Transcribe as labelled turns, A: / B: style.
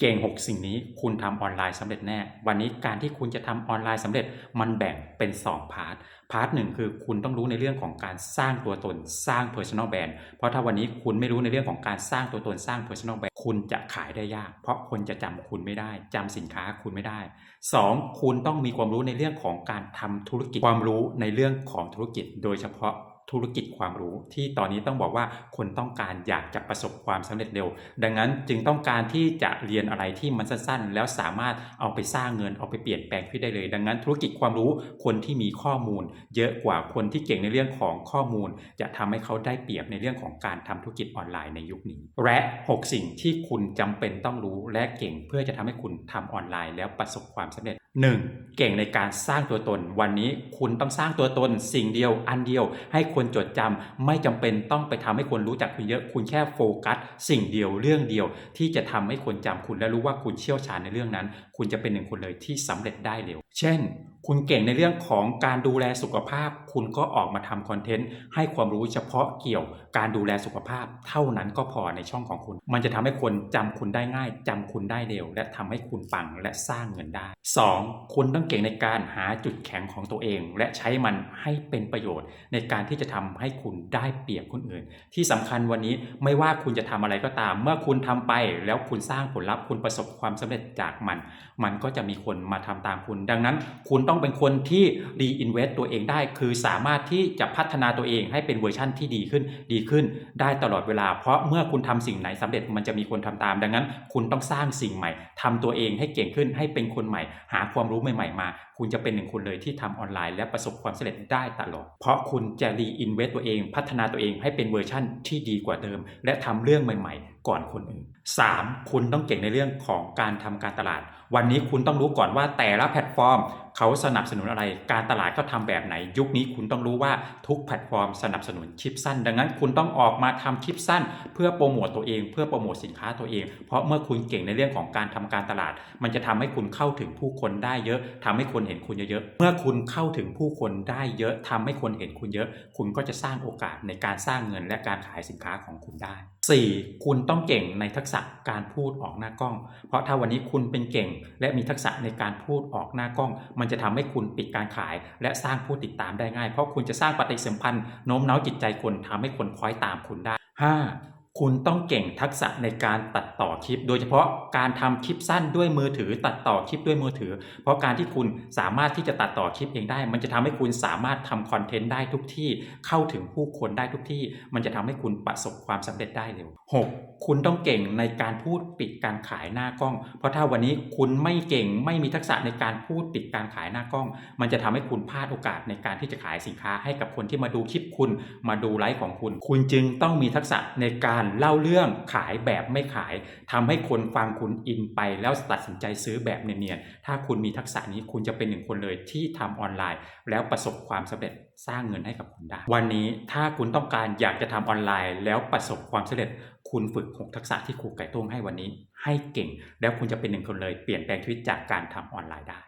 A: เก่ง 6 สิ่งนี้คุณทำออนไลน์สำเร็จแน่ วันนี้การที่คุณจะทำออนไลน์สำเร็จมันแบ่งเป็น 2 พาร์ท พาร์ทหนึ่งคือคุณต้องรู้ในเรื่องของการสร้างตัวตนสร้าง Personal Brand เพราะถ้าวันนี้คุณไม่รู้ในเรื่องของการสร้างตัวตนสร้าง Personal Brand คุณจะขายได้ยาก เพราะคนจะจำคุณไม่ได้จำสินค้าคุณไม่ได้ 2. คุณต้องมีความรู้ในเรื่องของการทำธุรกิจความรู้ในเรื่องของธุรกิจ โดยเฉพาะ ธุรกิจความรู้ที่ตอนนี้ต้องบอกว่าคนต้องการอยากจะประสบความสำเร็จเร็ว ดังนั้นจึงต้องการที่จะเรียนอะไรที่มันสั้นๆ แล้วสามารถเอาไปสร้างเงินเอาไปเปลี่ยนแปลงชีวิได้เลย ดังนั้นธุรกิจความรู้คนที่มีข้อมูล เยอะกว่าคนที่เก่งในเรื่องของข้อมูล จะทำให้เขาได้เปรียบในเรื่องของการทำธุรกิจออนไลน์ในยุคนี้ และ 6 สิ่งที่คุณจำเป็นต้องรู้และเก่ง เพื่อจะทำให้คุณทำออนไลน์แล้วประสบความสำเร็จ 1. เก่งในการสร้างตัวตน วันนี้คุณต้องสร้างตัวตนสิ่งเดียวอันเดียว ให้คนจดจำไม่จำเป็นต้องไปทำให้คนรู้จักคุณเยอะ คุณแค่โฟกัส สิ่งเดียวเรื่องเดียว ที่จะทำให้คนจำคุณและรู้ว่าคุณเชี่ยวชาญในเรื่องนั้น คุณจะเป็นหนึ่งคนเลยที่สำเร็จได้เร็ว เช่น คุณเก่งในเรื่องของการดูแลสุขภาพ คุณก็ออกมาทำคอนเทนต์ ให้ความรู้เฉพาะเกี่ยวการดูแลสุขภาพ เท่านั้นก็พอในช่องของคุณ มันจะทำให้คนจำคุณได้ง่ายจำคุณได้เร็ว และทำให้คุณปังและสร้างเงินได้ 2. คุณต้องเก่งในการหาจุดแข็งของตัวเอง และใช้มันให้เป็นประโยชน์ ในการที่จะทำให้คุณได้เปรียบคนอื่น ที่สำคัญวันนี้ไม่ว่าคุณจะทำอะไรก็ตาม เมื่อคุณทำไปแล้วคุณสร้างผลลัพธ์คุณประสบความสำเร็จจากมัน มันก็จะมีคนมาทำตามคุณ ดังนั้น คุณต้องเป็นคนที่รีอินเวสต์ตัวเองได้ คือสามารถที่จะพัฒนาตัวเองให้เป็นเวอร์ชั่นที่ดีขึ้นดีขึ้นได้ตลอดเวลา เพราะเมื่อคุณทำสิ่งไหนสำเร็จมันจะมีคนทำตาม ดังนั้น คุณต้องสร้างสิ่งใหม่ทำตัวเองให้เก่งขึ้นให้เป็นคนใหม่ หาความรู้ใหม่ ๆ มา คุณจะเป็นหนึ่งคนเลยที่ทำออนไลน์และประสบความสำเร็จได้ตลอด เพราะคุณจะรีอินเวสต์ตัวเอง พัฒนาตัวเองให้เป็นเวอร์ชั่นที่ดีกว่าเดิม และทำเรื่องใหม่ ๆ ก่อนคนอื่น 3. คุณต้องเก่งในเรื่องของการทำการตลาด วันนี้คุณต้องรู้ก่อนว่าแต่ละแพลตฟอร์ม เขาสนับสนุนอะไร การตลาดก็ทำแบบไหน ยุคนี้คุณต้องรู้ว่าทุกแพลตฟอร์มสนับสนุนคลิปสั้น ดังนั้นคุณต้องออกมาทำคลิปสั้น เพื่อโปรโมตตัวเอง เพื่อโปรโมทสินค้าตัวเอง เพราะเมื่อคุณเก่งในเรื่องของการทำการตลาด มันจะทำให้คุณเข้าถึงผู้คนได้เยอะทำให้คนเห็นคุณเยอะๆ เมื่อคุณเข้าถึงผู้คนได้เยอะทำให้คนเห็นคุณเยอะ คุณก็จะสร้างโอกาสในการสร้างเงินและการขายสินค้าของคุณได้ 4. คุณต้องเก่งในทักษะการพูดออกหน้ากล้อง เพราะถ้าวันนี้คุณเป็นเก่ง และมีทักษะในการพูดออกหน้ากล้อง มันจะทำให้คุณปิดการขาย และสร้างผู้ติดตามได้ง่าย เพราะคุณจะสร้างปฏิสัมพันธ์โน้มน้าวจิตใจคนทำให้คนคล้อยตามคุณได้ 5. คุณต้องเก่งทักษะในการตัดต่อคลิป โดยเฉพาะการทำคลิปสั้นด้วยมือถือ ตัดต่อคลิปด้วยมือถือ เพราะการที่คุณสามารถที่จะตัดต่อคลิปเองได้ มันจะทำให้คุณสามารถทำคอนเทนต์ได้ทุกที่เข้าถึงผู้คนได้ทุกที่ มันจะทำให้คุณประสบความสำเร็จได้เร็ว 6. คุณต้องเก่งในการพูดปิดการขายหน้ากล้อง เพราะถ้าวันนี้คุณไม่เก่งไม่มีทักษะในการพูดปิดการขายหน้ากล้อง มันจะทำให้คุณพลาดโอกาสในการที่จะขายสินค้าให้กับคนที่มาดูคลิปคุณมาดูไลฟ์ของคุณ คุณจึงต้องมีทักษะในการเล่าเรื่องขายแบบไม่ขายทำให้คนฟังคุณอินไป แล้วตัดสินใจซื้อแบบเนียนๆถ้าคุณมีทักษะนี้คุณจะเป็นหนึ่งคนเลยที่ทำออนไลน์ แล้วประสบความสำเร็จสร้างเงินให้กับคุณได้ วันนี้ถ้าคุณต้องการอยากจะทำออนไลน์ แล้วประสบความสำเร็จ คุณฝึก6ทักษะที่ครูไก่ต้งให้วันนี้ ให้เก่ง แล้วคุณจะเป็นหนึ่งคนเลยเปลี่ยนแปลงชีวิตจากการทำออนไลน์ได้